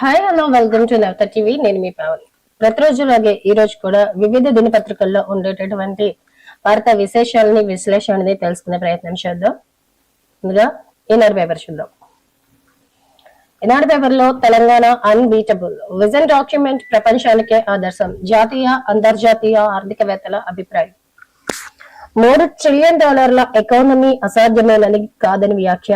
Hi hello welcome to Navatha TV నేను మీ పవన్. ప్రతిరోజులాగే ఈ రోజు కూడా వివిధ దినపత్రికల్లో ఉండేటటువంటి వార్తా విశేషాలని విశ్లేషణని తెలుసుకునే ప్రయత్నం చేద్దాం. ముందుగా ఈనాడు పేపర్ చూద్దాం. ఈనాడు పేపర్లో తెలంగాణ అన్బీటబుల్ విజన్ డాక్యుమెంట్ ప్రపంచానికే ఆదర్శం. జాతీయ అంతర్జాతీయ ఆర్థికవేత్తల అభిప్రాయం. మూడు ట్రిలియన్ డాలర్ల ఎకానమీ అసాధ్యమేనని కాదని వ్యాఖ్య.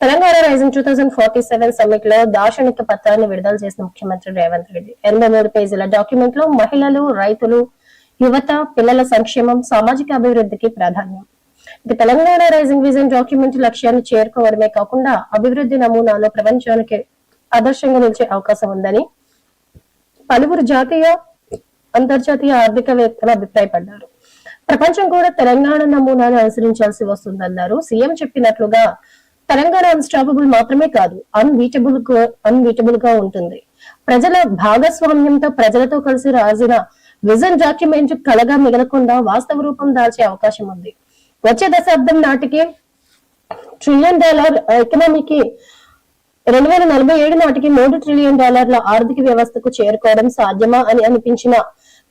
Telangana rising two thousand forty seven సమ్మిట్లో దార్శనిక పత్రాన్ని విడుదల చేసిన ముఖ్యమంత్రి రేవంత్ రెడ్డి. ఎనభై మూడు పేజీల డాక్యుమెంట్లో మహిళలు రైతులు యువత పిల్లల సంక్షేమం సామాజిక అభివృద్ధికి ప్రాధాన్యం. ఇక తెలంగాణ రైజింగ్ విజన్ డాక్యుమెంట్ లక్ష్యాన్ని చేరుకోవడమే కాకుండా అభివృద్ధి నమూనాలో ప్రపంచానికి ఆదర్శంగా నిలిచే అవకాశం ఉందని పలువురు జాతీయ అంతర్జాతీయ ఆర్థికవేత్తలు అభిప్రాయపడ్డారు. ప్రపంచం కూడా తెలంగాణ నమూనాను అనుసరించాల్సి వస్తుందన్నారు. సీఎం చెప్పినట్లుగా తెలంగాణ అన్స్టాపబుల్ మాత్రమే కాదు అన్బీటబుల్ అన్బీటబుల్గా ఉంటుంది. ప్రజల భాగస్వామ్యంతో ప్రజలతో కలిసి రాసిన విజన్ డాక్యుమెంట్ కలగా మిగలకుండా వాస్తవ రూపం దాల్చే అవకాశం ఉంది. వచ్చే దశాబ్దం నాటికి ట్రిలియన్ డాలర్ ఎకనామీకి రెండు వేల నలభై ఏడు నాటికి మూడు ట్రిలియన్ డాలర్ల ఆర్థిక వ్యవస్థకు చేరుకోవడం సాధ్యమా అని అనిపించిన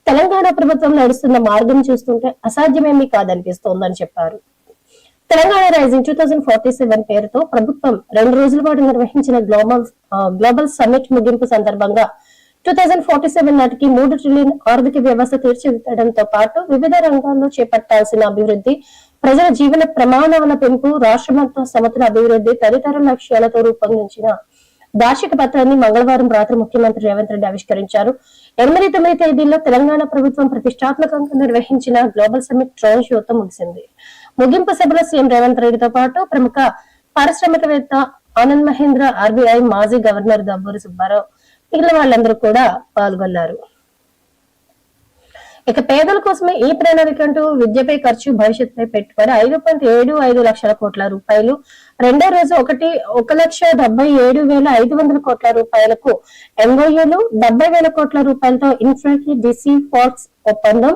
తెలంగాణ ప్రభుత్వం నడుస్తున్న మార్గం చూస్తుంటే అసాధ్యమేమీ కాదనిపిస్తోందని చెప్పారు. Telangana rising two thousand forty seven పేరుతో ప్రభుత్వం రెండు రోజుల పాటు నిర్వహించిన గ్లోబల్ గ్లోబల్ సమ్మిట్ ముగింపు సందర్భంగా టూ థౌజండ్ ఫార్టీ సెవెన్ నాటికి మూడు ట్రిలియన్ ఆర్థిక వ్యవస్థ తీర్చిదిద్దడంతో పాటు వివిధ రంగాల్లో చేపట్టాల్సిన అభివృద్ధి ప్రజల జీవన ప్రమాణాల పెంపు రాష్ట్రమంతా సమతుల అభివృద్ధి తదితర లక్ష్యాలతో రూపొందించిన వార్షిక పత్రాన్ని మంగళవారం రాత్రి ముఖ్యమంత్రి రేవంత్ రెడ్డి ఆవిష్కరించారు. ఎనిమిది తొమ్మిది తేదీల్లో తెలంగాణ ప్రభుత్వం ప్రతిష్టాత్మకంగా నిర్వహించిన గ్లోబల్ సమ్మిట్ డ్రోన్ షోతో ముగిసింది. ముగింపు సభలో సీఎం రేవంత్ రెడ్డితో పాటు ప్రముఖ పారిశ్రామికవేత్త ఆనంద్ మహేంద్ర ఆర్బీఐ మాజీ గవర్నర్ దబ్బూరి సుబ్బారావు మిగిలిన వాళ్ళందరూ కూడా పాల్గొన్నారు. ఇక పేదల కోసమే ఈ ప్రణాళిక అంటూ విద్యపై ఖర్చు భవిష్యత్తుపై పెట్టుబడి ఐదు పాయింట్ ఏడు ఐదు లక్షల కోట్ల రూపాయలు. రెండో రోజు ఒకటి ఒక లక్ష డెబ్బై ఏడు వేల ఐదు వందల కోట్ల రూపాయలకు ఎంఓయూలు డెబ్బై వేల కోట్ల రూపాయలతో ఇన్ఫ్రాకి డిసి ఫాక్స్ ఒప్పందం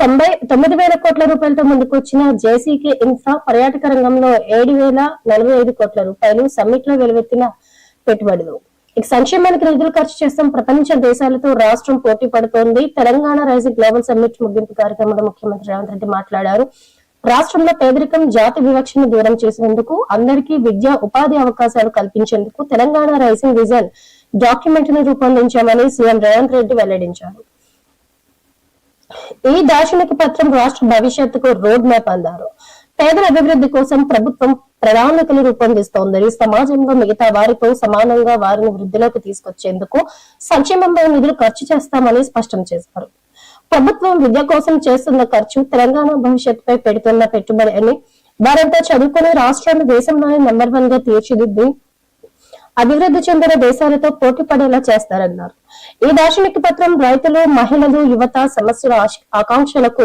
తొంభై తొమ్మిది వేల కోట్ల రూపాయలతో ముందుకు వచ్చిన జేసీకే ఇన్ఫ్రా పర్యాటక రంగంలో ఏడు వేల నలభై ఐదు కోట్ల రూపాయలు సమ్మిట్లో వెలువెత్తిన పెట్టుబడులు. ఇక సంక్షేమానికి నిధులు ఖర్చు చేస్తాం ప్రపంచ దేశాలతో రాష్ట్రం పోటీ పడుతోంది. తెలంగాణ రైజ్ గ్లోబల్ సమ్మిట్ ముగింపు కార్యక్రమంలో ముఖ్యమంత్రి రేవంత్ రెడ్డి మాట్లాడారు. రాష్ట్రంలో పేదరికం జాతి వివక్షను దూరం చేసినందుకు అందరికీ విద్య ఉపాధి అవకాశాలు కల్పించేందుకు తెలంగాణ రైజింగ్ విజన్ డాక్యుమెంట్ను రూపొందించామని సీఎం రేవంత్ రెడ్డి వెల్లడించారు. ఈ దార్శనిక పత్రం రాష్ట్ర భవిష్యత్తుకు రోడ్ మ్యాప్ అన్నారు పేదల అభివృద్ధి కోసం ప్రభుత్వం ప్రణాళికలు రూపొందిస్తోందని సమాజంలో మిగతా వారితో సమానంగా వారిని వృద్ధిలోకి తీసుకొచ్చేందుకు సంక్షేమంపై నిధులు ఖర్చు చేస్తామని స్పష్టం చేశారు. ప్రభుత్వం విద్య కోసం చేస్తున్న ఖర్చు తెలంగాణ భవిష్యత్తుపై పెడుతున్న పెట్టుబడి అని వారంతా చదువుకుని రాష్ట్రాన్ని దేశంలోనే నెంబర్ వన్గా తీర్చిదిద్ది అభివృద్ధి చెందిన దేశాలతో పోటీ పడేలా చేస్తారన్నారు. ఈ దార్శనిక పత్రం రైతులు మహిళలు యువత సమస్యల ఆకాంక్షలకు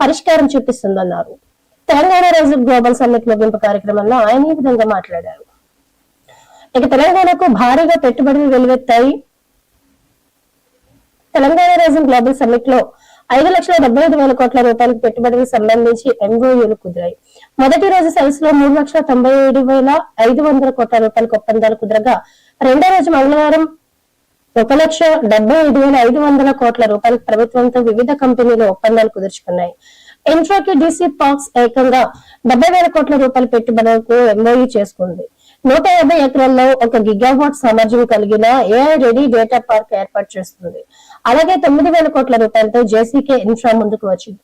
పరిష్కారం చూపిస్తుందన్నారు. తెలంగాణ రైజు గ్లోబల్ సమ్మిట్ ముగింపు కార్యక్రమంలో ఆయన ఈ విధంగా మాట్లాడారు. ఇక తెలంగాణకు భారీగా పెట్టుబడులు వెలువెత్తాయి. తెలంగాణ రైజన్ గ్లోబల్ సమ్మిట్లో ఐదు లక్షల డెబ్బై ఐదు వేల కోట్ల రూపాయలకు పెట్టుబడికి సంబంధించి ఎంఓయూలు కుదిరాయి. మొదటి రోజు సెల్స్లో మూడు లక్షల తొంభై ఏడు వేల ఐదు వందల కోట్ల రూపాయలకు ఒప్పందాలు కుదరగా రెండో రోజు మంగళవారం ఒక లక్ష డెబ్బై ఐదు వేల ఐదు వందల కోట్ల రూపాయలకు ప్రభుత్వంతో వివిధ కంపెనీలు ఒప్పందాలు కుదుర్చుకున్నాయి. ఇన్ఫ్రాకి డిసి పాక్స్ ఏకంగా డెబ్బై వేల కోట్ల రూపాయల పెట్టుబడులకు ఎంఓయూ చేసుకుంది. నూట యాభై ఎకరాల్లో ఒక గిగావాట్ సామర్థ్యం కలిగిన ఏఐ రెడీ డేటా పార్క్ ఏర్పాటు చేస్తుంది. అలాగే తొమ్మిది వేల కోట్ల రూపాయలతో జేసీకే ఇన్ఫ్రా ముందుకు వచ్చింది.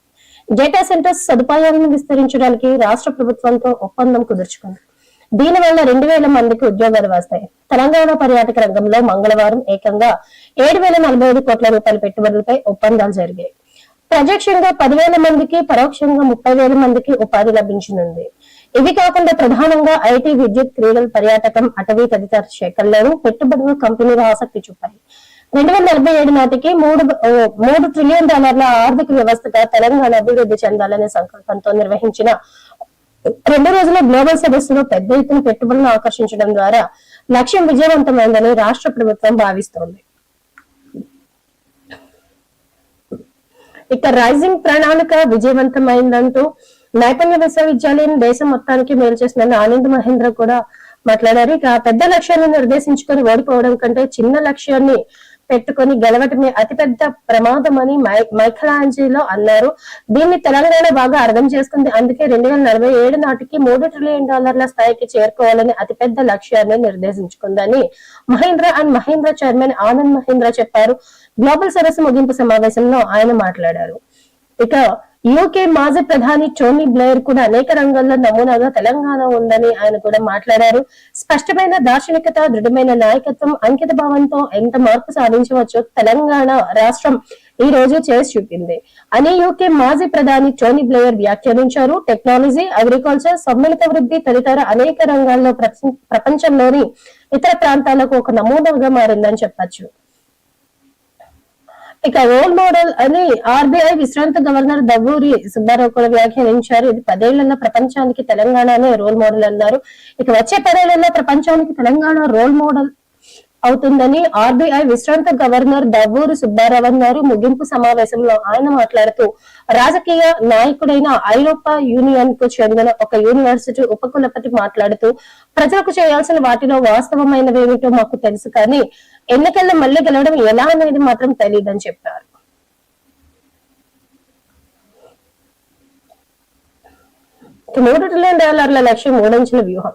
డేటా సెంటర్స్ సదుపాయాలను విస్తరించడానికి రాష్ట్ర ప్రభుత్వంతో ఒప్పందం కుదుర్చుకుంది. దీని వల్ల రెండు వేల మందికి ఉద్యోగాలు వస్తాయి. తెలంగాణ పర్యాటక రంగంలో మంగళవారం ఏకంగా ఏడు వేల నలభై ఐదు కోట్ల రూపాయల పెట్టుబడులపై ఒప్పందాలు జరిగాయి. ప్రత్యక్షంగా పదివేల మందికి పరోక్షంగా ముప్పై వేల మందికి ఉపాధి లభించనుంది. ఇవి కాకుండా ప్రధానంగా ఐటీ విద్యుత్ క్రీడలు పర్యాటకం అటవీ తదితర శాఖల్లోనూ పెట్టుబడులు కంపెనీలు ఆసక్తి చూపాయి. రెండు వేల నలభై ఏడు నాటికి మూడు మూడు ట్రిలియన్ డాలర్ల ఆర్థిక వ్యవస్థగా తెలంగాణ అభివృద్ధి చెందాలనే సంకల్పంతో నిర్వహించిన రెండు రోజుల గ్లోబల్ సదస్సులో పెద్ద ఎత్తున పెట్టుబడులను ఆకర్షించడం ద్వారా లక్ష్యం విజయవంతమైందని రాష్ట్ర ప్రభుత్వం భావిస్తోంది. ఇక రైజింగ్ ప్రణాళిక విజయవంతమైందంటూ నైపుణ్య విశ్వవిద్యాలయం దేశం మొత్తానికి మేలు చేసిన ఆనంద్ మహేంద్ర కూడా మాట్లాడారు. ఇక పెద్ద లక్ష్యాన్ని నిర్దేశించుకొని ఓడిపోవడం కంటే చిన్న లక్ష్యాన్ని పెట్టుకొని గెలవటమే అతిపెద్ద ప్రమాదం అని మైఖలాంజీలో అన్నారు. దీన్ని తెలంగాణ బాగా అర్థం చేసుకుంది. అందుకే రెండు వేల నలభై ఏడు నాటికి మూడు ట్రిలియన్ డాలర్ల స్థాయికి చేరుకోవాలని అతిపెద్ద లక్ష్యాన్ని నిర్దేశించుకుందని మహేంద్ర అండ్ మహేంద్ర చైర్మన్ ఆనంద్ మహేంద్ర చెప్పారు. గ్లోబల్ సరస్సు ముగింపు సమావేశంలో ఆయన మాట్లాడారు. ఇక యూకే మాజీ ప్రధాని టోనీ బ్లేయర్ కూడా అనేక రంగాల్లో నమూనాగా తెలంగాణ ఉందని ఆయన కూడా మాట్లాడారు. స్పష్టమైన దార్శనికత దృఢమైన నాయకత్వం అంకిత భావంతో ఎంత మార్పు సాధించవచ్చో తెలంగాణ రాష్ట్రం ఈ రోజు చేసి చూపింది. అని యూకే మాజీ ప్రధాని టోనీ బ్లేయర్ వ్యాఖ్యానించారు. టెక్నాలజీ అగ్రికల్చర్ సమ్మిళిత వృద్ధి తదితర అనేక రంగాల్లో ప్రపంచంలోని ఇతర ప్రాంతాలకు ఒక నమూనాగా మారిందని చెప్పచ్చు. ఇక రోల్ మోడల్ అని ఆర్బీఐ విశ్రాంత గవర్నర్ దవ్వూరి సుబ్బారావు కూడా వ్యాఖ్యానించారు. ఇది పదేళ్ళలో ప్రపంచానికి తెలంగాణనే రోల్ మోడల్ అన్నారు. ఇక వచ్చే పదేళ్ళలో ప్రపంచానికి తెలంగాణ రోల్ మోడల్ అవుతుందని ఆర్బీఐ విశ్రాంత గవర్నర్ దవ్వూరు సుబ్బారావు అన్నారు. ముగింపు సమావేశంలో ఆయన మాట్లాడుతూ రాజకీయ నాయకుడైన ఐరోపా యూనియన్కు చెందిన ఒక యూనివర్సిటీ ఉపకులపతి మాట్లాడుతూ ప్రజలకు చేయాల్సిన వాటిలో వాస్తవమైనవేమిటో మాకు తెలుసు కానీ ఎన్నికల్లో మళ్ళీ గెలవడం ఎలా అనేది మాత్రం తెలియదని చెప్పారు. మూడు ట్రిలియన్ డాలర్ల లక్ష్యం మూడంచెల వ్యూహం.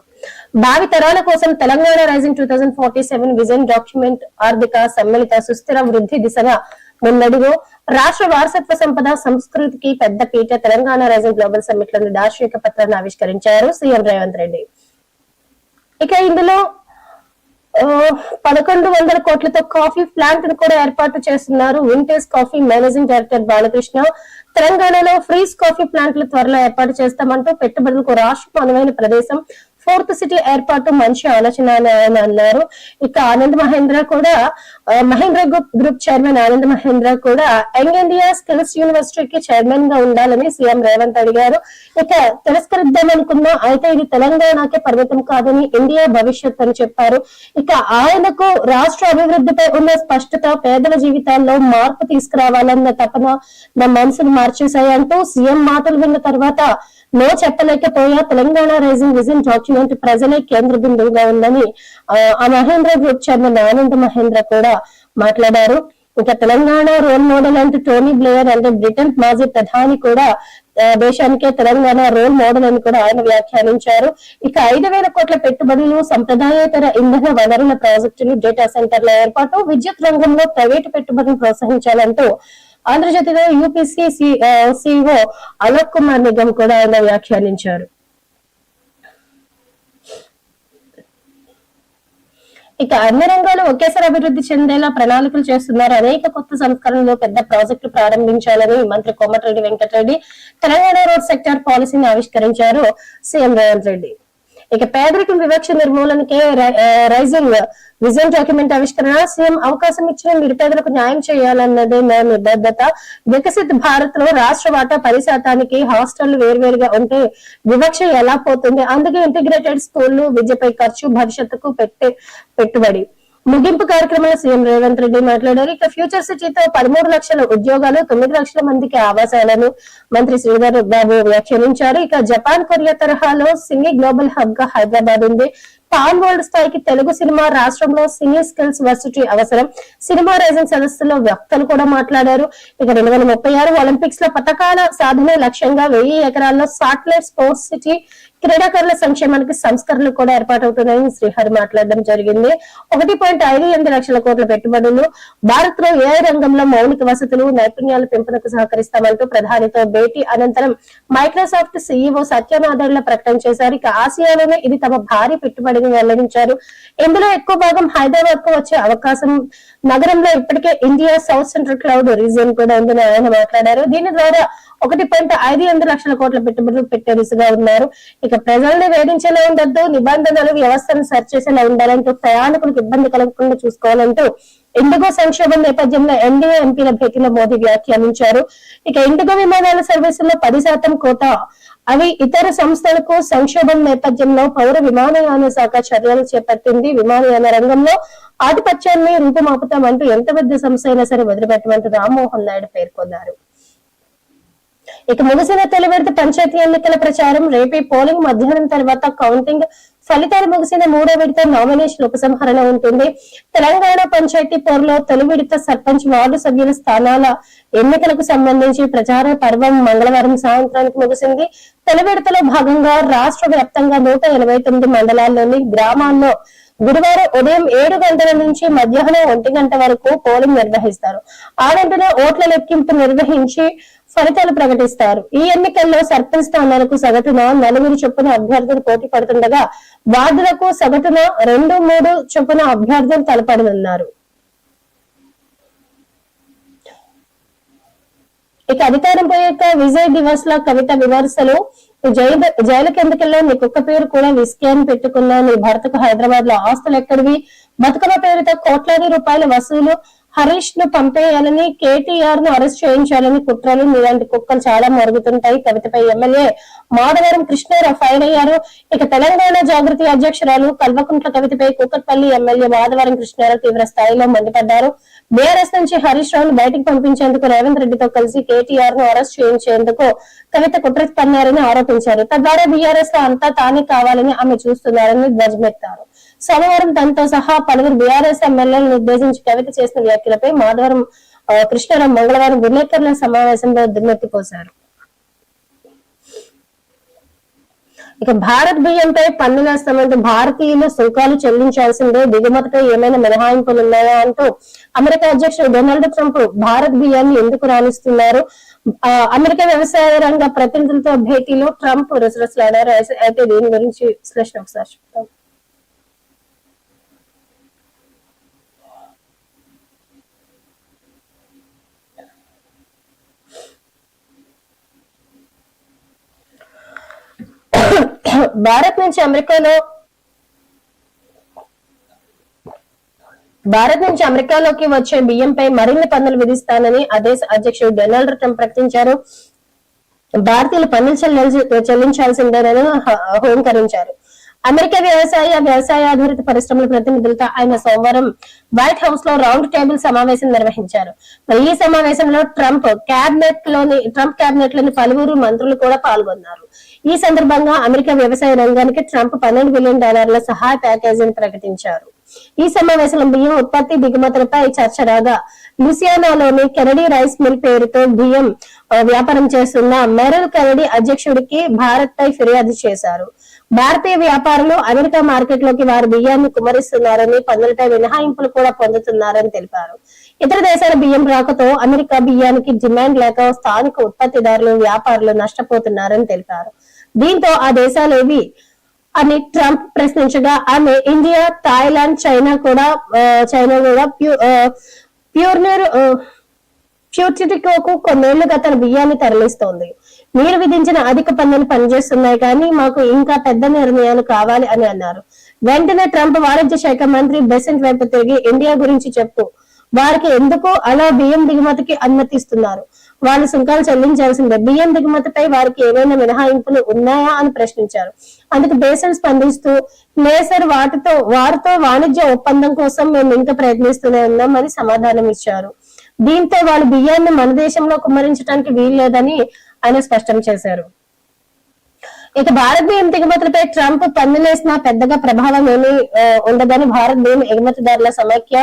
భావి తరాల కోసం Telangana rising two thousand forty seven vision document ఆర్థిక సమ్మిళిత సుస్థిర వృద్ధి దిశగా ముందడుగు. రాష్ట్ర వారసత్వ సంపద సంస్కృతికి పెద్ద పీట తెలంగాణ రైజింగ్ గ్లోబల్ సమ్మిట్లోని దార్శనిక పత్రాన్ని ఆవిష్కరించారు సీఎం రేవంత్ రెడ్డి. ఇక ఇందులో పదకొండు వందల కోట్లతో కాఫీ ప్లాంట్ను కూడా ఏర్పాటు చేస్తున్నారు vintage coffee managing director Balakrishna. తెలంగాణలో ఫ్రీజ్ కాఫీ ప్లాంట్లు త్వరలో ఏర్పాటు చేస్తామంటూ పెట్టుబడులకు రాష్ట్రం అనువైన ప్రదేశం ఫోర్త్ సిటీ ఏర్పాటు మంచి ఆలోచన అని అన్నారు. ఇక ఆనంద్ మహేంద్ర కూడా Mahindra group group chairman Anand Mahindra కూడా యంగ్ ఇండియా స్కిల్స్ యూనివర్సిటీకి చైర్మన్గా ఉండాలని సీఎం రేవంత్ అడిగారు. ఇక తిరస్కరిద్దాం అనుకున్నా అయితే ఇది తెలంగాణకే పరిమితం కాదని ఇండియా భవిష్యత్ అని చెప్పారు. ఇక ఆయనకు రాష్ట్ర అభివృద్ధిపై ఉన్న స్పష్టత పేదల జీవితాల్లో మార్పు తీసుకురావాలన్న తపన నా మనసును మార్చేశాయంటూ సీఎం మాటలు విన్న తర్వాత నో చెప్పలేకపోయా తెలంగాణ రైజింగ్ విజన్ డాక్యుమెంట్ ప్రజలే కేంద్ర బిందువుగా ఉందని ఆ మహేంద్ర గ్రూప్ చైర్మన్ ఆనంద్ మహేంద్ర కూడా మాట్లాడారు. ఇక తెలంగాణ రోల్ మోడల్ అంటే టోనీ బ్లేయర్ అంటే బ్రిటన్ మాజీ ప్రధాని కూడా దేశానికే తెలంగాణ రోల్ మోడల్ అని కూడా ఆయన వ్యాఖ్యానించారు. ఇక ఐదు వేల కోట్ల పెట్టుబడులు సంప్రదాయేతర ఇంధన వనరుల ప్రాజెక్టులు డేటా సెంటర్ల ఏర్పాటు విద్యుత్ రంగంలో ప్రైవేటు పెట్టుబడులు ప్రోత్సహించాలంటూ ఆంధ్రజ్యోతిలో యూపీసీ సిఇఓ అలోక్ కుమార్ నిగమ్ కూడా ఆయన వ్యాఖ్యానించారు. ఇక అన్ని రంగాలు ఒకేసారి అభివృద్ధి చెందేలా ప్రణాళికలు చేస్తున్నారు. అనేక కొత్త సంస్కరణలు పెద్ద ప్రాజెక్టులు ప్రారంభించాలని మంత్రి కోమటిరెడ్డి వెంకటరెడ్డి తెలంగాణ రోడ్ సెక్టర్ పాలసీని ఆవిష్కరించారు సీఎం రేవంత్ రెడ్డి. ఇక పేదరికం వివక్ష నిర్మూలనకే రైజింగ్ విజన్ డాక్యుమెంట్ ఆవిష్కరణ సీఎం అవకాశం ఇచ్చిన నిరుపేదలకు న్యాయం చేయాలన్నదే నా నిబద్ధత వికసిత్ భారత్లో రాష్ట్ర వాటా పది శాతానికి హాస్టళ్ళు వేరువేరుగా ఉంటే వివక్ష ఎలా పోతుంది? అందుకే ఇంటిగ్రేటెడ్ స్కూళ్ళు విద్యపై ఖర్చు భవిష్యత్తుకు పెట్టే పెట్టుబడి. ముగింపు కార్యక్రమంలో సీఎం రేవంత్ రెడ్డి మాట్లాడారు. ఇక ఫ్యూచర్ సిటీతో పదమూడు లక్షల ఉద్యోగాలు తొమ్మిది లక్షల మందికి ఆవాసాలను మంత్రి శ్రీధర్ బాబు వ్యాఖ్యానించారు. ఇక జపాన్ కొరియా తరహాలో సినీ గ్లోబల్ హబ్గా హైదరాబాద్ ఉంది. పాన్ వరల్డ్ స్థాయికి తెలుగు సినిమా రాష్ట్రంలో సినీ స్కిల్స్ వర్సిటీ అవసరం. సినిమా రైజింగ్ సదస్సులో వ్యక్తులు కూడా మాట్లాడారు. ఇక రెండు వేల ముప్పై ఆరు ఒలింపిక్స్లో పథకాల సాధన లక్ష్యంగా వెయ్యి ఎకరాల్లో సాటిలైట్ స్పోర్ట్స్ సిటీ క్రీడాకారుల సంక్షేమానికి సంస్కరణలు కూడా ఏర్పాటవుతున్నాయని శ్రీహరి మాట్లాడడం జరిగింది. ఒకటి పాయింట్ ఐదు ఎనిమిది లక్షల కోట్ల పెట్టుబడులు భారత్లో ఏ రంగంలో మౌలిక వసతులు నైపుణ్యాల పెంపునకు సహకరిస్తామంటూ ప్రధానితో భేటీ అనంతరం మైక్రోసాఫ్ట్ సీఈఓ సత్యనాథన్ల ప్రకటన చేశారు. ఇక ఆసియాలోనే ఇది తమ భారీ పెట్టుబడి వెల్లడించారు. ఇందులో ఎక్కువ భాగం హైదరాబాద్కు వచ్చే అవకాశం నగరంలో ఇప్పటికే India south central cloud region కూడా ఉందని ఆయన మాట్లాడారు. దీని ద్వారా ఒకటి పాయింట్ ఐదు ఎనిమిది లక్షల కోట్ల పెట్టుబడులు పెట్టే దిశగా ఉన్నారు. ఇక ప్రజల్ని వేధించేలా ఉండద్దు నిబంధనలు వ్యవస్థను సరిచేసేలా ఉండాలంటూ ప్రయాణికులకు ఇబ్బంది కలగకుండా చూసుకోవాలంటూ ఇండిగో సంక్షోభం నేపథ్యంలో ఎన్డీఏ ఎంపీల భేటీలో మోదీ వ్యాఖ్యానించారు. ఇక ఇండిగో విమానాల సర్వీసుల్లో పది శాతం కోట. అవి ఇతర సంస్థలకు సంక్షోభం నేపథ్యంలో పౌర విమానయాన శాఖ చర్యలు చేపట్టింది. విమానయాన రంగంలో ఆధిపత్యాన్ని రూపుమాపుతామంటూ ఎంత పెద్ద సంస్థ అయినా సరే వదిలిపెట్టమంటూ రామ్మోహన్ నాయుడు పేర్కొన్నారు. ఇక ముగిసిన తొలి విడత పంచాయతీ ఎన్నికల ప్రచారం రేపే పోలింగ్ మధ్యాహ్నం తర్వాత కౌంటింగ్ ఫలితాలు ముగిసిన మూడో విడత నామినేషన్ ఉపసంహరణ ఉంటుంది. తెలంగాణ పంచాయతీ పోరులో తొలి విడత సర్పంచ్ వార్డు సభ్యుల స్థానాల ఎన్నికలకు సంబంధించి ప్రచార పర్వం మంగళవారం సాయంత్రానికి ముగిసింది. తొలి విడతలో భాగంగా రాష్ట్ర వ్యాప్తంగా నూట ఎనభై తొమ్మిది మండలాల్లోని గ్రామాల్లో గురువారం ఉదయం ఏడు గంటల నుంచి మధ్యాహ్నం ఒంటి గంట వరకు పోలింగ్ నిర్వహిస్తారు. ఆ వెంటనే ఓట్ల లెక్కింపు నిర్వహించి ఫలితాలు ప్రకటిస్తారు. ఈ ఎన్నికల్లో సర్పంచ్ స్థానాలకు సగటున నలుగురు చొప్పున అభ్యర్థులు పోటీ పడుతుండగా వార్డులకు సగటున రెండు మూడు చొప్పున అభ్యర్థులు తలపడనున్నారు. ఇక అధికారం పోయాక విజయ్ దివస్ లా కవిత విమర్శలు జైలు జైలుకి వెళ్ళావు నీ కుక్క పేరు కూడా విస్కీ అని పెట్టుకున్నావు. నీ భర్తకు హైదరాబాద్లో ఆస్తులు ఎక్కడివి? బతుకమ్మ పేరుతో కోట్లాది రూపాయల వసూలు హరీష్ను పంపేయాలని కేటీఆర్ను అరెస్ట్ చేయించాలని కుట్రలు ఇలాంటి కుక్కలు చాలా మరుగుతుంటాయి. కవితపై ఎమ్మెల్యే మాధవరం కృష్ణారావు ఫైర్ అయ్యారు. ఇక తెలంగాణ జాగృతి అధ్యక్షురాలు కల్వకుంట్ల కవితపై కూకట్పల్లి ఎమ్మెల్యే మాధవరం కృష్ణారావు తీవ్ర స్థాయిలో మండిపడ్డారు. బీఆర్ఎస్ నుంచి హరీష్ రావును బయటకు పంపించేందుకు రేవంత్ రెడ్డితో కలిసి కేటీఆర్ను అరెస్ట్ చేయించేందుకు కవిత కుట్ర పన్నారని ఆరోపించారు. తద్వారా బీఆర్ఎస్లో అంతా తానే కావాలని ఆమె చూస్తున్నారని ధ్వజమెత్తారు. సోమవారం తనతో సహా పలువురు బీఆర్ఎస్ ఎమ్మెల్యేలను ఉద్దేశించి కవిత చేసిన వ్యాఖ్యలపై మాధవరం కృష్ణారావు మంగళవారం విలేకరుల సమావేశంలో దుమ్మెత్తిపోశారు. ఇక భారత్ బియ్యంపై పన్నుల సంబంధం భారతీయులు సుంకాలు చెల్లించాల్సిందే. దిగుమతిపై ఏమైనా మినహాయింపులు ఉన్నాయా అంటూ అమెరికా అధ్యక్షుడు డొనాల్డ్ ట్రంప్ భారత్ బియ్యాన్ని ఎందుకు రాణిస్తున్నారు? అమెరికా వ్యవసాయ రంగ ప్రతినిధులతో భేటీలో ట్రంప్ రుసరుసలాడారు. అయితే దీని గురించి విశ్లేషణ ఒకసారి చెప్తాం భారత్ నుంచి అమెరికాలో భారత్ నుంచి అమెరికాలోకి వచ్చే బియ్యంపై మరిన్ని పన్నులు విధిస్తానని ఆ దేశ అధ్యక్షుడు డొనాల్డ్ ట్రంప్ ప్రకటించారు. భారతీయులు పన్నులు చెల్లించాల్సిందేనని హోంకరించారు. అమెరికా వ్యవసాయ వ్యవసాయ ఆధారిత పరిశ్రమల ప్రతినిధులతో ఆయన సోమవారం వైట్ హౌస్లో రౌండ్ టేబుల్ సమావేశం నిర్వహించారు. మరి ఈ సమావేశంలో ట్రంప్ క్యాబినెట్లోని ట్రంప్ క్యాబినెట్లోని పలువురు మంత్రులు కూడా పాల్గొన్నారు. ఈ సందర్భంగా అమెరికా వ్యవసాయ రంగానికి ట్రంప్ పన్నెండు బిలియన్ డాలర్ల సహాయ ప్యాకేజీని ప్రకటించారు. ఈ సమావేశంలో బియ్యం ఉత్పత్తి దిగుమతులపై చర్చ రాగా లూసియానాలోని కెనడీ రైస్ మిల్ పేరుతో బియ్యం వ్యాపారం చేస్తున్న మెరల్ కెనడీ అధ్యక్షుడికి భారత్ పై ఫిర్యాదు చేశారు. భారతీయ వ్యాపారులు అమెరికా మార్కెట్లోకి వారి బియ్యాన్ని కుమరిస్తున్నారని పన్నులపై మినహాయింపులు కూడా పొందుతున్నారని తెలిపారు. ఇతర దేశాల బియ్యం రాకతో అమెరికా బియ్యానికి డిమాండ్ లేక స్థానిక ఉత్పత్తిదారులు వ్యాపారులు నష్టపోతున్నారని తెలిపారు. దీంతో ఆ దేశాలేవి అని ట్రంప్ ప్రశ్నించగా ఆమె ఇండియా థాయిలాండ్ చైనా కూడా చైనా కూడా ప్యూర్ ప్యూర్నర్ ప్యూర్టికోకు కొన్నేళ్ళుగా తన బియ్యాన్ని తరలిస్తోంది. మీరు విధించిన అధిక పన్నులు పనిచేస్తున్నాయి కానీ మాకు ఇంకా పెద్ద నిర్ణయాలు కావాలి అని అన్నారు. వెంటనే ట్రంప్ వాణిజ్య శాఖ మంత్రి బెసెంట్ వైపు తిరిగి ఇండియా గురించి చెప్పు. వారికి ఎందుకు అలా బియ్యం దిగుమతికి అనుమతిస్తున్నారు? వాళ్ళు సుంకాలు చెల్లించాల్సిందే. బియ్యం దిగుమతిపై వారికి ఏవైనా మినహాయింపులు ఉన్నాయా అని ప్రశ్నించారు. అందుకు బేసన్ స్పందిస్తూ లేసర్ వాటితో వారితో వాణిజ్య ఒప్పందం కోసం మేము ఇంకా ప్రయత్నిస్తూనే ఉన్నామని సమాధానం ఇచ్చారు దీంతో వాళ్ళు బియ్యాన్ని మన దేశంలో కుమ్మరించడానికి వీల్లేదని ఆయన స్పష్టం చేశారు. ఇక భారత్ బియ్యం దిగుమతులపై ట్రంప్ పన్నులేసిన పెద్దగా ప్రభావం ఏమీ ఉండదని భారత్ బియ్యం ఎగుమతిదారుల సమైక్య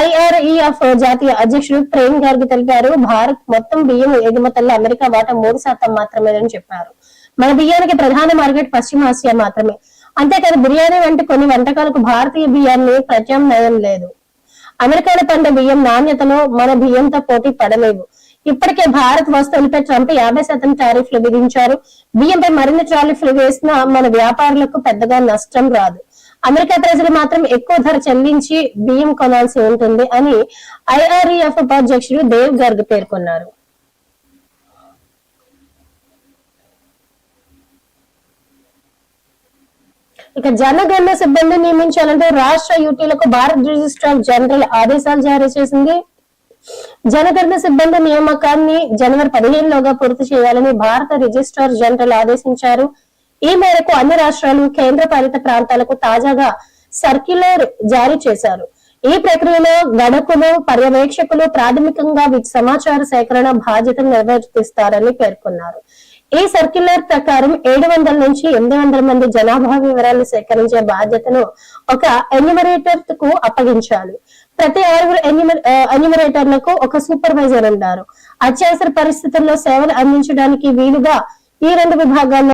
ఐఆర్ఈఎఫ్ జాతీయ అధ్యక్షుడు ప్రేమ్ గార్గ్ తెలిపారు. భారత్ మొత్తం బియ్యం ఎగుమతుల్లో అమెరికా వాటా మూడు శాతం మాత్రమేనని చెప్పారు. మన బియ్యానికి ప్రధాన మార్కెట్ పశ్చిమ ఆసియా మాత్రమే. అంతేకాదు బిర్యానీ వంటి కొన్ని వంటకాలకు భారతీయ బియ్యాన్ని ప్రత్యామ్నాయం లేదు. అమెరికాలో పండే బియ్యం నాణ్యతలో మన బియ్యంతో పోటీ పడలేవు ఇప్పటికే భారత్ వస్తువులపై ట్రంప్ యాభై శాతం టారిఫ్లు విధించారు. బియ్యంపై మరిన్ని టారిఫ్లు వేసినా మన వ్యాపారులకు పెద్దగా నష్టం రాదు. అమెరికా ప్రజలు మాత్రం ఎక్కువ ధర చెల్లించి బియ్యం కొనాల్సి ఉంటుంది అని ఐఆర్ఈఎఫ్ ఉపాధ్యక్షుడు దేవ్ గర్గ్ పేర్కొన్నారు. ఇక జనగణన సిబ్బంది నియమించాలంటే రాష్ట్ర యూటీలకు భారత్ రిజిస్ట్రార్ జనరల్ ఆదేశాలు జారీ చేసింది. జనగణన సిబ్బంది నియామకాన్ని జనవరి పదిహేనులోగా పూర్తి చేయాలని భారత రిజిస్ట్రార్ జనరల్ ఆదేశించారు. ఈ మేరకు అన్ని రాష్ట్రాలు కేంద్ర పాలిత ప్రాంతాలకు తాజాగా సర్క్యులర్ జారీ చేశారు. ఈ ప్రక్రియలో గణకులు పర్యవేక్షకులు ప్రాథమికంగా సమాచార సేకరణ బాధ్యతను నిర్వర్తిస్తారని పేర్కొన్నారు. ఈ సర్క్యులర్ ప్రకారం ఏడు వందల నుంచి ఎనిమిది వందల మంది జనాభా వివరాలు సేకరించే బాధ్యతను ఒక ఎన్యుమరేటర్కు అప్పగించాలి ప్రతి ఆరుగురు ఎన్యూమరేటర్లకు ఒక సూపర్వైజర్ ఉంటారు అత్యవసర పరిస్థితుల్లో సేవలు అందించడానికి వీలుగా ఈ రెండు విభాగాల్లో